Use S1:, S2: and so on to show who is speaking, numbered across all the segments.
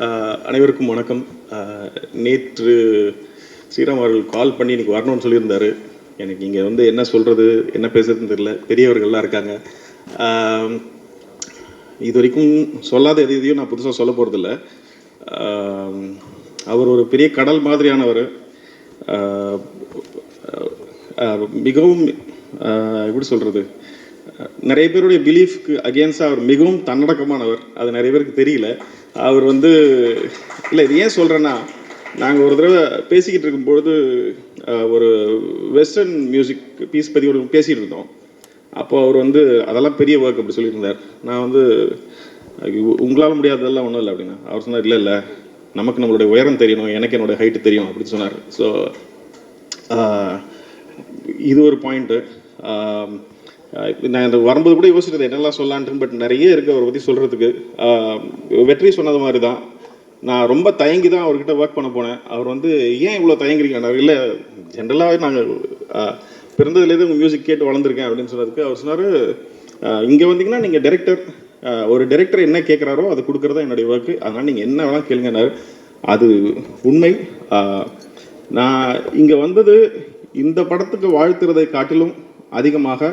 S1: அனைவருக்கும் வணக்கம். நேற்று ஸ்ரீராம் அவர்கள் கால் பண்ணி இன்னைக்கு வரணும்னு சொல்லியிருந்தாரு. எனக்கு இங்கே வந்து என்ன சொல்கிறது என்ன பேசுறதுன்னு தெரியல. பெரியவர்கள்லாம் இருக்காங்க. இது வரைக்கும் சொல்லாத எது எதையும் நான் புதுசாக சொல்ல போகிறதில்ல அவர் ஒரு பெரிய கடல் மாதிரியானவர். மிகவும் எப்படி சொல்கிறது நிறைய பேருடைய பிலீஃப்க்கு அகேன்ஸ்டாக அவர் மிகவும் தன்னடக்கமானவர். அது நிறைய பேருக்கு தெரியல. அவர் வந்து இல்லை இது ஏன் சொல்கிறேன்னா நாங்கள் ஒரு தடவை பேசிக்கிட்டு இருக்கும்பொழுது ஒரு வெஸ்டர்ன் மியூசிக் பீஸ் பற்றி ஒரு பேசிகிட்டு இருந்தோம். அப்போது அவர் வந்து அதெல்லாம் பெரிய ஒர்க் அப்படி சொல்லியிருந்தார். நான் வந்து உங்களால் முடியாததெல்லாம் ஒன்றும் இல்லை அப்படின்னா அவர் சொன்னார் இல்லை இல்லை நமக்கு நம்மளுடைய உயரம் தெரியணும் எனக்கு என்னோட ஹைட்டு தெரியும் அப்படின்னு சொன்னார். ஸோ இது ஒரு பாயிண்ட்டு நான் இந்த வரும்போது கூட யோசிச்சது என்னெல்லாம் சொல்லலான்ட்டு பட் நிறைய இருக்குது அவரை பற்றி சொல்கிறதுக்கு வெற்றி சொன்னது மாதிரி தான் நான் ரொம்ப தயங்கி தான் அவர்கிட்ட ஒர்க் பண்ண போனேன். அவர் வந்து ஏன் இவ்வளோ தயங்குறீங்க? இல்லை ஜென்ரலாகவே நாங்கள் பிறந்ததுலேருந்து உங்கள் மியூசிக் கேட்டு வளர்ந்துருக்கேன் அப்படின்னு சொன்னதுக்கு அவர் சொன்னார் இங்கே வந்தீங்கன்னா நீங்கள் டேரக்டர் ஒரு டேரக்டர் என்ன கேட்குறாரோ அதை கொடுக்குறதா என்னுடைய ஒர்க்கு அதனால் நீங்கள் என்ன வேணால் கேளுங்கன்னாரு. அது உண்மை. நான் இங்கே வந்தது இந்த படத்துக்கு வாழ்த்துறதை காட்டிலும் அதிகமாக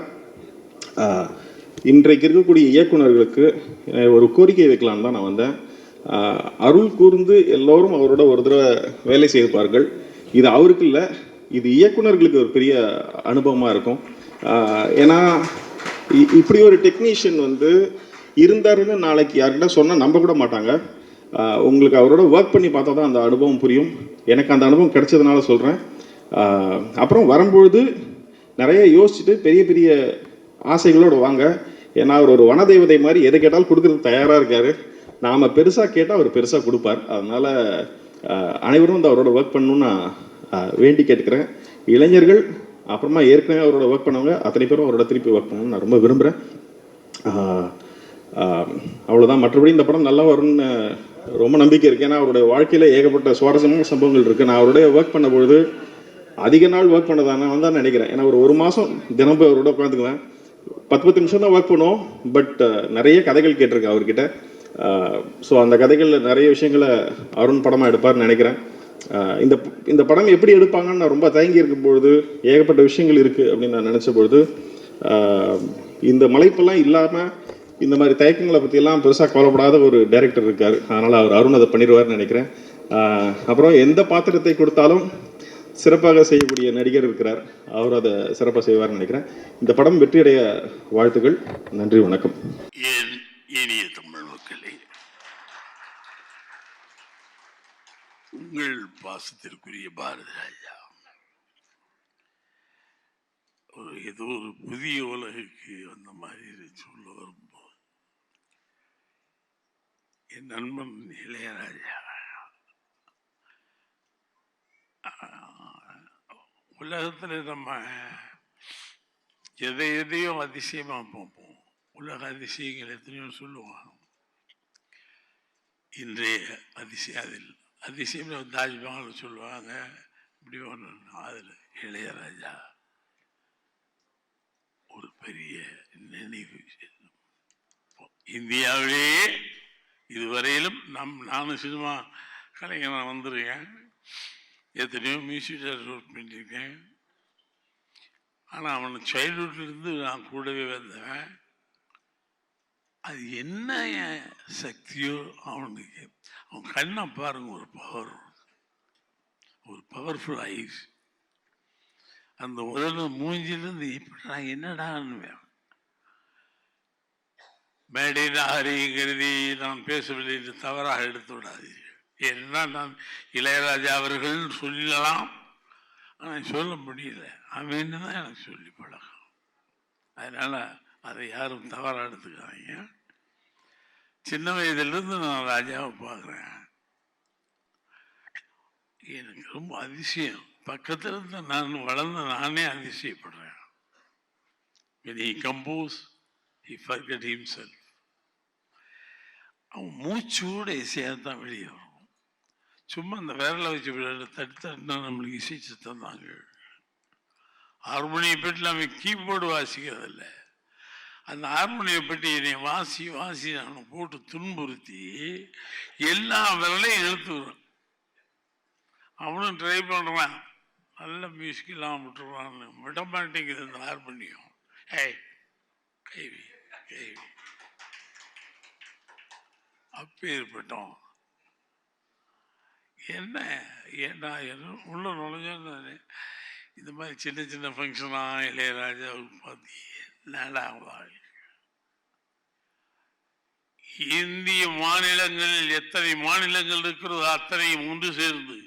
S1: இன்றைக்கு இருக்கக்கூடிய இயக்குனர்களுக்கு ஒரு கோரிக்கை வைக்கலான்னு தான் நான் வந்தேன். அருள் கூர்ந்து எல்லோரும் அவரோட ஒரு தடவை வேலை செய்திருப்பார்கள். இது அவருக்கு இல்லை இது இயக்குனர்களுக்கு ஒரு பெரிய அனுபவமாக இருக்கும். ஏன்னா இ- இப்படி ஒரு டெக்னீஷியன் வந்து இருந்தாருன்னு நாளைக்கு யார்கிட்ட சொன்னால் நம்ப கூட மாட்டாங்க. உங்களுக்கு அவரோட ஒர்க் பண்ணி பார்த்தா தான் அந்த அனுபவம் புரியும். எனக்கு அந்த அனுபவம் கிடைச்சதுனால சொல்கிறேன் அப்புறம் வரும்பொழுது நிறைய யோசிச்சுட்டு பெரிய பெரிய ஆசைகளோடு வாங்க. ஏன்னா அவர் ஒரு வனதேவதை மாதிரி எதை கேட்டாலும் கொடுக்கறதுக்கு தயாராக இருக்கார். நாம் பெருசாக கேட்டால் அவர் பெருசாக கொடுப்பார். அதனால் அனைவரும் வந்து அவரோட ஒர்க் பண்ணணும்னு நான் வேண்டி கேட்டுக்கிறேன். இளைஞர்கள் அப்புறமா ஏற்கனவே அவரோட ஒர்க் பண்ணவங்க அத்தனை பேரும் அவரோட திருப்பி ஒர்க் பண்ணணும்னு நான் ரொம்ப விரும்புகிறேன் அவ்வளோதான் மற்றபடி இந்த படம் நல்லா வரும்னு ரொம்ப நம்பிக்கை இருக்குது ஏன்னா அவருடைய வாழ்க்கையில் ஏகப்பட்ட சுவாரஸ்யமான சம்பவங்கள் இருக்குது நான் அவருடைய ஒர்க் பண்ணும்பொழுது அதிக நாள் ஒர்க் பண்ணதான் நான் தான் நினைக்கிறேன். ஏன்னா ஒரு ஒரு மாதம் தினம் போய் அவரோட உட்காந்துக்குவேன். பத்து பத்து நிமிஷம் தான் ஒர்க் பண்ணுவோம் பட் uh, நிறைய கதைகள் கேட்டிருக்கேன் அவர்கிட்ட. Uh, ஸோ அந்த கதைகளில் நிறைய விஷயங்களை அருண் படமாக எடுப்பார்னு நினைக்கிறேன். Uh, இந்த இந்த படம் எப்படி எடுப்பாங்கன்னு நான் ரொம்ப தயங்கி இருக்கும் பொழுது ஏகப்பட்ட விஷயங்கள் இருக்குது அப்படின்னு நான் நினச்ச பொழுது இந்த மலைப்பெல்லாம் இல்லாமல் இந்த மாதிரி தயக்கங்களை பற்றியெல்லாம் பெருசாக கவலைப்படாத ஒரு டைரக்டர் இருக்கார். அதனால் அவர் அருண் அதை பண்ணிடுவார்னு நினைக்கிறேன். அப்புறம் எந்த பாத்திரத்தை கொடுத்தாலும் சிறப்பாக செய்யக்கூடிய நடிகர் இருக்கிறார். அவர் அதை சிறப்பாக செய்வார்னு நினைக்கிறேன். இந்த படம் வெற்றியடைய வாழ்த்துக்கள். நன்றி வணக்கம்.
S2: இனிய தமிழ் மக்களே உங்கள் பாசத்திற்குரிய பாரதி ராஜா ஒரு ஏதோ ஒரு புதிய உலகுக்கு வந்த மாதிரி சொல்ல வரும்போது என் நண்பன் இளையராஜா உலகத்தில் நம்ம எதை எதையும் அதிசயமாக பார்ப்போம். உலக அதிசயங்கள் எத்தனையோ சொல்லுவாங்க. இன்றைய அதிசயம் அதில் அதிசயம் தாஜ்மஹால் சொல்லுவாங்க. இப்படி ஒன்று அதில் இளையராஜா ஒரு பெரிய நினைவு. இந்தியாவிலேயே இதுவரையிலும் நம் நானும் சினிமா கலைஞனாக வந்துருக்கேன். எத்தனையோ மியூசிக் ஒர்க் பண்ணியிருக்கேன். ஆனால் அவன் சைல்ட்ஹுட்லேருந்து நான் கூடவே வந்தவன். அது என்ன சக்தியோ அவனுக்கு அவன் கண்ணை பாருங்க ஒரு பவர் ஒரு பவர்ஃபுல் ஐஸ் அந்த உடல் மூஞ்சிலிருந்து இப்படி நான் என்னடான்னு மேடையில் ஹரிங்கிறதி நான் பேசவில்லை என்று தவறாக எடுத்து விடாதீர்கள். என்ன நான் இளையராஜா அவர்கள் சொல்லலாம்? ஆனால் சொல்ல முடியல. அவன் தான் எனக்கு சொல்லி பழக்கம். அதனால் அதை யாரும் தவறாக எடுத்துக்காதீங்க. சின்ன வயதிலிருந்து நான் ராஜாவை பார்க்குறேன். எனக்கு ரொம்ப அதிசயம். பக்கத்தில் இருந்து நான் வளர்ந்த நானே அதிசயப்படுறேன். When he compose he forget himself. அவன் மூச்சோட இசையாக தான் வெளியே வரும் சும்மா அந்த விரலை வச்சு விளையாட தட்டு தட்டுனா நம்மளுக்கு இசை தந்தாங்க தாங்க. ஹார்மோனியம் நம்ம கீபோர்டு வாசிக்கிறதில்ல. அந்த ஹார்மோனியை பற்றி என்னை வாசி வாசி நான் போட்டு துன்புறுத்தி எல்லா விரலையும் இழுத்துக்கிறேன் அவனும் ட்ரை பண்ணுறான் நல்ல மியூசிக் இல்லாமல் விட்டுருவான்னு. விட மாட்டேங்குது இந்த ஹார்மோனியம். ஏய் கைவி கைவி அப்பேற்பட்டோம். என்ன? ஏன்னா என்ன உள்ள நுழைஞ்சோன்னு இந்த மாதிரி சின்ன சின்ன ஃபங்க்ஷனாக இளையராஜாவுக்கு பார்த்து என்னடா வாழ்க்கை? இந்திய மாநிலங்களில் எத்தனை மாநிலங்கள் இருக்கிறதோ அத்தனையும் ஒன்று சேர்ந்து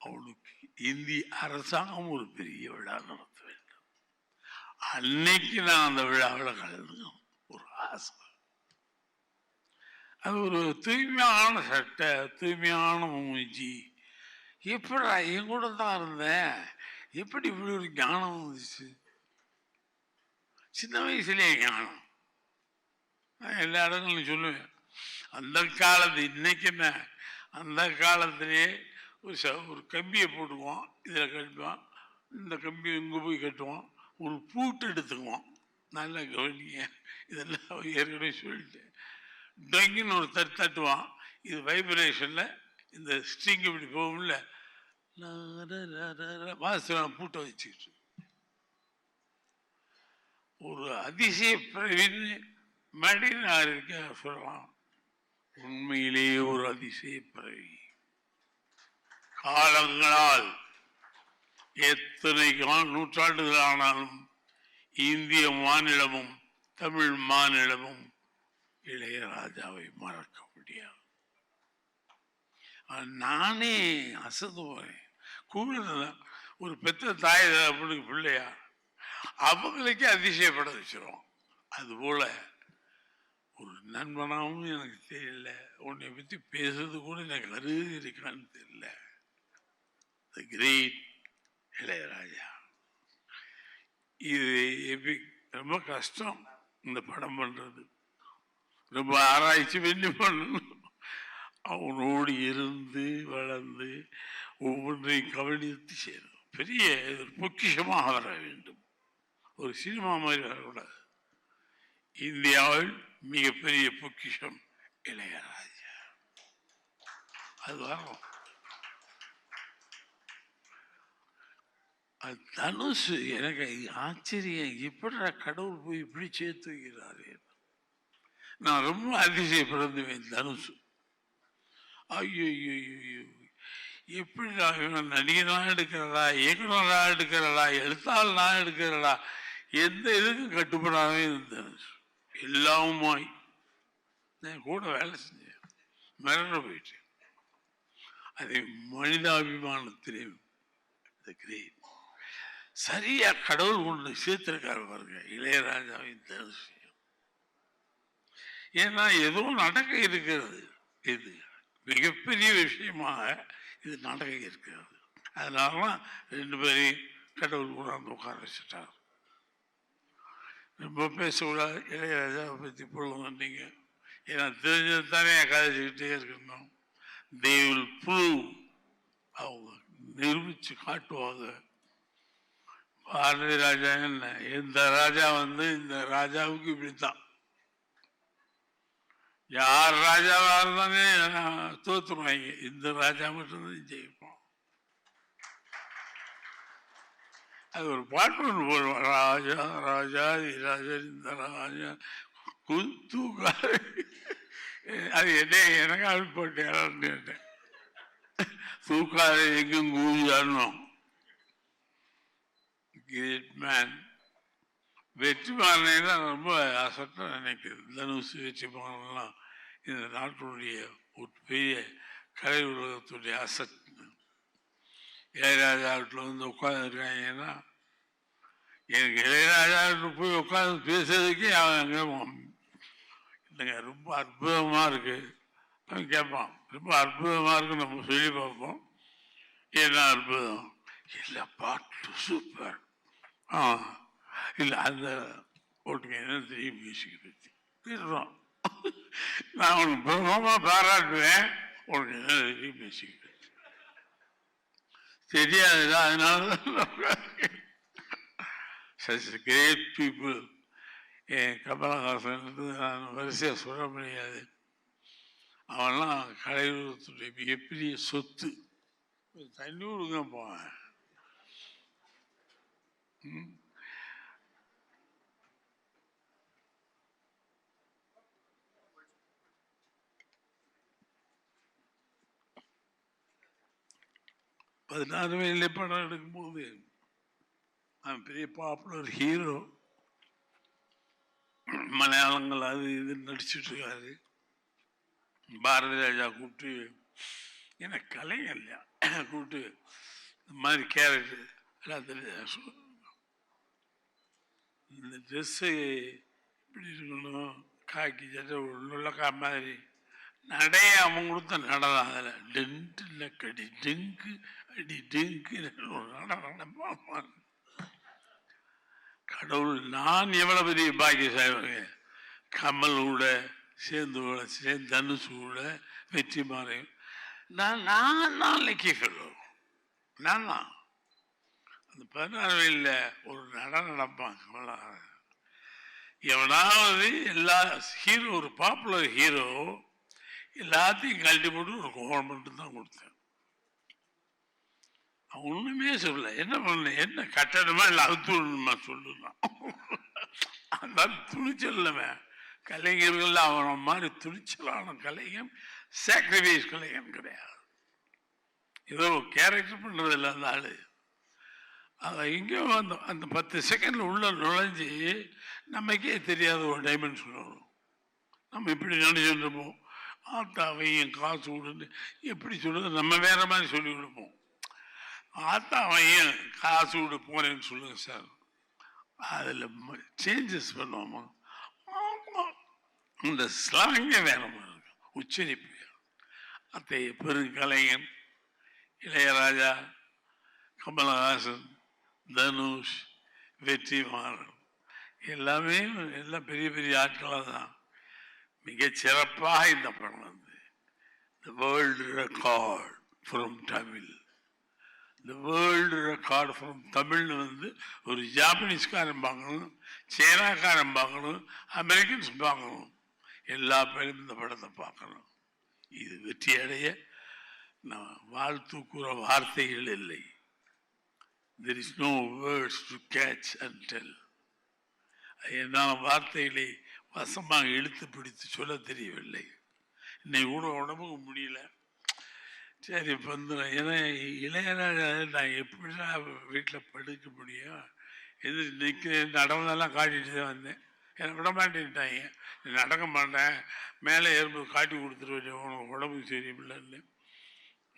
S2: அவளுக்கு இந்திய அரசாங்கம் ஒரு பெரிய விழா நடத்த வேண்டும். அன்னைக்கு நான் அந்த விழாவில் கலந்துக்கணும் ஒரு ஆசை அது ஒரு தூய்மையான சட்டை தூய்மையான மூஞ்சி. எப்படா என் கூட தான் இருந்தேன்? எப்படி இப்படி ஒரு ஞானம் வந்துச்சு? சின்ன வயசுலேயே ஞானம். நான் எல்லா இடங்களும் சொல்லுவேன். அந்த காலத்து இன்னைக்கு என்ன? அந்த காலத்திலே ஒரு ச ஒரு கம்பியை போட்டுக்குவோம் இதில் கட்டுவான் இந்த கம்பியை இங்கே போய் கட்டுவோம் ஒரு பூட்டு எடுத்துக்குவோம் நல்லா கவனிங்க. இதெல்லாம் ஏற்கனவே சொல்லிட்டேன். டொங்கின்னு ஒரு தட்டு தட்டுவான். இது வைப்ரேஷனில் இந்த ஸ்ட்ரிங் இப்படி போகும்ல. வாசம் பூட்டை வச்சுக்கிட்டு. ஒரு அதிசய பிறவின்னு மடினார் இருக்க சொல்லலாம் உண்மையிலேயே ஒரு அதிசய பிறவி காலங்களால் எத்தனை நூற்றாண்டுகள் ஆனாலும் இந்திய மாநிலமும் தமிழ் மாநிலமும் இளையராஜாவை மறக்க முடியாது. நானே அசந்து போகிறேன் கூட ஒரு பெத்த தாய் தகப்பனுக்கு பிள்ளையா அவங்களுக்கே அதிசயப்பட வச்சிரும் அதுபோல் ஒரு நண்பனாகவும் எனக்கு தெரியல உன்னை பற்றி பேசுறது கூட எனக்கு அருகு இருக்கான்னு தெரியல. த கிரேட் இளையராஜா இது எப்படி ரொம்ப கஷ்டம் இந்த படம் பண்ணுறது ரொம்ப ஆராய்ச்சி பண்ணி பண்ணணும். அவனோடு இருந்து வளர்ந்து ஒவ்வொன்றையும் கவனித்து செய்யணும் பெரிய பொக்கிஷமாக வர வேண்டும். ஒரு சினிமா மாதிரி வரக்கூடாது. இந்தியாவில் மிகப்பெரிய பொக்கிஷம் இளையராஜா. அது வரும் அது தனுஷ் எனக்கு ஆச்சரியம். எப்படிடா கடவுள் போய் இப்படி சேர்த்து வைக்கிறாரு? நான் ரொம்ப அதிசயப்படுந்துவேன் தனுஷு ஐயோ ஐயோ ஐயோ எப்படி நான் இவன் நடிகனாக எடுக்கிறதா இயக்குனராக எடுக்கிறதா எழுத்தாளனாக எடுக்கிறதா எந்த இதுக்கும் கட்டுப்படாமே தனுஷ் எல்லாமாய் நான் கூட வேலை செஞ்சேன். மிரண்டு போயிட்டேன். அதே மனிதாபிமானத்திலேயும் the great. சரியா கடவுள் கொண்டு சேர்த்திருக்காரு பாருங்க இளையராஜாவின் தனுஷ் ஏன்னா ஏதோ நடக்க இருக்கிறது. இது மிகப்பெரிய விஷயமாக இது நடக்க இருக்கிறது. அதனால தான் ரெண்டு பேரையும் கடவுள் கொண்டாந்து உட்கார வச்சுட்டார். ரொம்ப பேசக்கூடாது. இளையராஜாவை பற்றி பொழுது ஏன்னா தெரிஞ்சது தானே கதைச்சிக்கிட்டே இருக்கணும். தே வில் ப்ரூவ் அவங்க நிரூபித்து காட்டுவாங்க. பாரதி ராஜா என்ன? இந்த ராஜா வந்து இந்த ராஜாவுக்கு இப்படித்தான். யார் ராஜாவா இருந்தாலும் தோத்துருவாங்க. இந்த ராஜா மட்டும்தான் ஜெயிப்போம். அது ஒரு பாட்டு ஒன்று போடுவோம் ராஜா ராஜா ராஜா இந்த ராஜா குத்துக்காரு அது என்ன? எனக்கு அது போட்டேன் கேட்டேன். தூக்காத எங்கும் கூதியாடணும் கிரேட் மேன் வெற்றிமாறனை தான் ரொம்ப அசட்டம் தனுசு வெற்றி வெற்றிமாறன்லாம் இந்த நாட்டினுடைய ஒரு பெரிய கலை உலகத்துடைய அசட். இளையராஜா வீட்டில் வந்து உட்காந்துருக்காங்கன்னா எனக்கு இளையராஜா வீட்டில் போய் உட்காந்து பேசுறதுக்கே அவன் அங்கே இல்லைங்க ரொம்ப அற்புதமாக இருக்குது அவன் கேட்பான் ரொம்ப அற்புதமாக இருக்கு நம்ம சொல்லி பார்ப்போம். என்ன அற்புதம்? இல்லை பாட்டு சூப்பர் ஆ. இல்லை அந்த ஓட்டுங்க என்ன தெரியும் பேசிக்கிட்டு பேசுகிறோம் நான் உனக்கு பிரமமாக பாராட்டுவேன். உனக்கு என்ன தெரியும் பேசிக்கிட்டு பற்றி அதனால சச் கிரேட் பீப்புள் என் கமலஹாசன் நான் வரிசையாக சொல்ல முடியாது. அவன்லாம் கலையுலகத்துடைய மிகப்பெரிய சொத்து. தண்ணி விடுங்க போவேன் பதினாறு வயதிலே படம் எடுக்கும்போது அவன் பெரிய பாப்புலர் ஹீரோ மலையாளங்கள் அது இது நடிச்சிட்டு இருக்காரு. பாரதி ராஜா கூப்பிட்டு எனக்கு கலைஞர் இல்லையா? கூப்பிட்டு இந்த மாதிரி கேரக்டர் எல்லாத்துலேயும் இந்த ட்ரெஸ்ஸு இப்படி இருக்கணும்? காக்கி சட்டை உள்ளக்கா மாதிரி. நடைய அவன் கொடுத்த நடனம் அதில் டென்ட்டு இல்லை கடி டெங்கு அடி டெங்கு நட நடப்பான் கடவுள் நான் எவ்வளோ பெரிய பாக்கியசாலிங்க கமல் கூட சேர்ந்து கூட சேர்ந்து தனுஷ் கூட வெற்றி மாறையும் நான் நான் தான் லக்கி நான் தான் அந்த பதினாறு வயதில் ஒரு நட நடப்பான் கமலஹாசன் எவனாவது எல்லா ஹீரோ ஒரு பாப்புலர் ஹீரோ எல்லாத்தையும் கழட்டி போட்டு ஒரு கோவம் மட்டும் தான் கொடுத்தேன். அவன் ஒன்றுமே சொல்லல. என்ன பண்ண என்ன கட்டணமா இல்லை அவுத்து விடணுமா சொல்லுறான் அந்த துணிச்சல் இல்லவன் கலைஞர்கள் அவன மாதிரி துணிச்சலான கலைஞன் சாக்ரிஃபைஸ் கலைஞன் கிடையாது. ஏதோ கேரக்டர் பண்ணதில்ல அந்த ஆள். அதை எங்கேயோ அந்த அந்த பத்து செகண்ட்ல உள்ள நுழைஞ்சு நமக்கே தெரியாத ஒரு டைமென்ஷன் வரும். நம்ம இப்படி நினைச்சுட்டு இருப்போம். ஆத்தாவை வையன் காசு விடுன்னு எப்படி சொல்லுது நம்ம வேற மாதிரி சொல்லி கொடுப்போம். ஆத்தாவையும் காசு விட போறேன்னு சொல்லுங்க சார். அதில் சேஞ்சஸ் பண்ணுவோமா? இந்த ஸ்லாங்கே வேற மாதிரி இருக்கும் உச்சரிப்பு. அத்தை பெருங்கலைஞன் இளையராஜா கமலஹாசன் தனுஷ் வெற்றிமாறன். எல்லாமே எல்லாம் பெரிய பெரிய ஆட்களாக தான் மிக சிறப்பாக இந்த படம் வந்து. The world record from Tamil the world record from தமிழ்னு வந்து ஒரு ஜாப்பனீஸ்காரன் பார்க்கணும் சீனாக்காரன் பார்க்கணும் அமெரிக்கன்ஸ் பார்க்கணும். எல்லா பேரும் இந்த படத்தை பார்க்கணும். இது வெற்றி அடைய நான் வாழ்த்து கூற வார்த்தைகள் இல்லை. There is no words to catch and tell என்னால் வார்த்தைகளை வசமாக இழுத்து பிடித்து சொல்ல தெரியவில்லை. இன்னைக்கு கூட உடம்புக்கு முடியல. சரி இப்போ ஏன்னா இளையராஜா நான் எப்படி வீட்டில் படுக்க முடியும்? எது நிற்கிறேன் நடந்தெல்லாம் காட்டிட்டு தான் வந்தேன். என்னை விட மாட்டேன்ட்டாங்க. நடக்க மாட்டேன். மேலே ஏறும்போது காட்டி கொடுத்துருவேன் உனக்கு உடம்புக்கு சரியில்லைன்னு.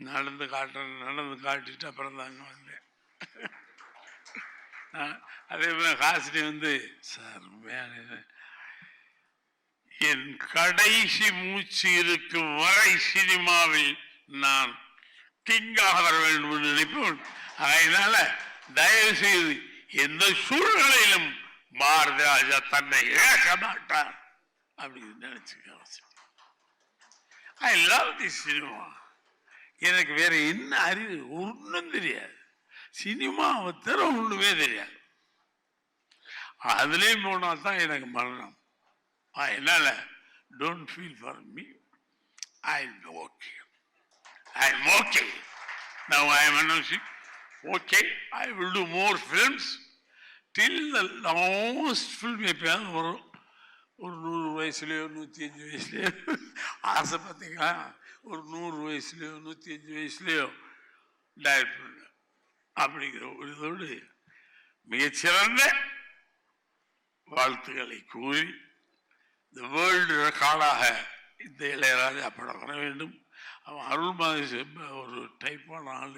S2: நடந்து காட்டுறேன் நடந்து காட்டிட்டு அப்புறம் தாங்க வந்தேன். அதே போல் காசுலேயே வந்து சார் மேலே என் கடைசி மூச்சு இருக்கும் வரை சினிமாவில் நான் திங்காக வர வேண்டும் என்று நினைப்போம் அதனால தயவு செய்து எந்த சூழ்நிலையிலும் பாரதி ராஜா தன்னை இழக்க மாட்டார் அப்படின்னு நினைச்சுக்க அவசியம் ஐ லவ் தி சினிமா எனக்கு வேற என்ன அறிவு? ஒன்றும் தெரியாது. சினிமாவை தர ஒண்ணுமே தெரியாது. அதுலேயும் போனா தான் எனக்கு மரணம். அதனால don't feel for me I okay I am okay now I am announcing okay I will do more films till the last film எப்பயாவது வரும் ஒரு நூறு வயசுலையோ நூற்றி அஞ்சு வயசுலையோ ஆசை பார்த்தீங்களா ஒரு நூறு வயசுலையோ நூற்றி அஞ்சு வயசுலையோ டைரக்ட் பண்ண. அப்படிங்கிற ஒரு இதோடு மிகச்சிறந்த வாழ்த்துக்களை கூறி இந்த வேர்ல்டு ரெக்கார்டாக இந்த இளையராஜா படம் வர வேண்டும்? அவன் அருள்மாதி செம்ப ஒரு டைப்பான ஆள்.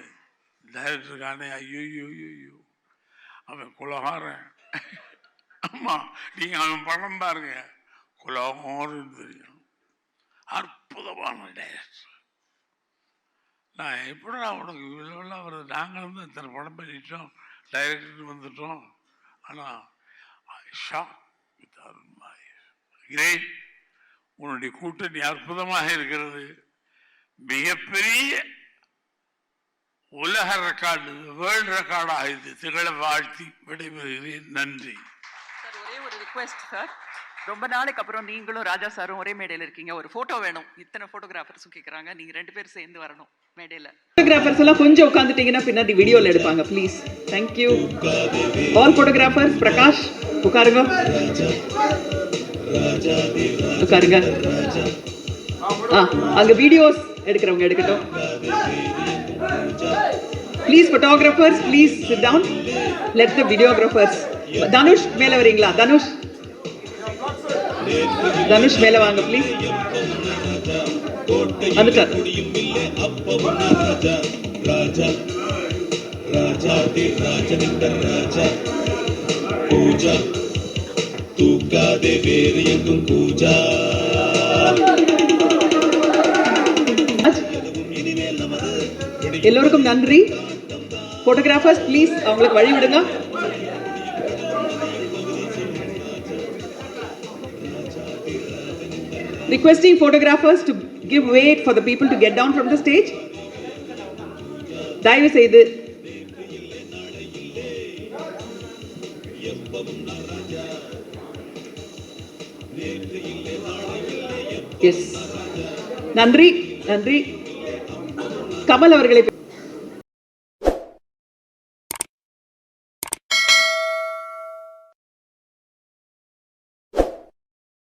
S2: டைரக்டருக்கானே ஐயோ ஐயோ ஐயோ அவன் குலகாரன். ஆமாம் நீங்கள் அவன் படம் பாருங்க. குலகாரன் தெரியும். அற்புதமான டைரக்டர் நான் எப்படா உனக்கு இவ்வளோலாம் வருது நாங்கள் வந்து இத்தனை படம் பண்ணிட்டோம். டைரக்டர் வந்துட்டோம். ஆனால் ஷாக் வித் அருண் கிரேட் உன்னுடைய கூட்டணி அற்புதமாக இருக்கிறது. மிகப்பெரிய உலக ரெக்கார்டு வேர்ல்டு ரெக்கார்டாக இது திகழ வாழ்த்தி விடைபெறுகிறேன். நன்றி.
S3: ஒரே ஒரு ரிக்வெஸ்ட் சார். ரொம்ப நாளைக்கு அப்புறம் நீங்களும் ராஜா சாரும் ஒரே மேடையில் இருக்கீங்க. ஒரு ஃபோட்டோ வேணும். இத்தனை ஃபோட்டோகிராஃபர்ஸும் கேட்குறாங்க நீங்கள் ரெண்டு பேரும் சேர்ந்து வரணும் மேடையில்.
S4: ஃபோட்டோகிராஃபர்ஸ் எல்லாம் கொஞ்சம் உட்காந்துட்டீங்கன்னா பின்னாடி வீடியோல எடுப்பாங்க please thank you all photographers Prakash உட்காருங்க. உட்காருங்க ஆ அங்க வீடியோஸ் எடுக்கிறவங்க எடுக்கட்டும் please photographers please sit down let the videographers Dhanush மேல வரீங்களா தனுஷ் தனுஷ் மேல வாங்க ப்ளீஸ் வந்துட்டார் எல்லோருக்கும் நன்றி போட்டோகிராஃபர்ஸ் ப்ளீஸ் அவங்களுக்கு வழி விடுங்க requesting photographers to give way for the people to get down from the stage தயவு செய்து எஸ் நன்றி நன்றி. கமல் அவர்களை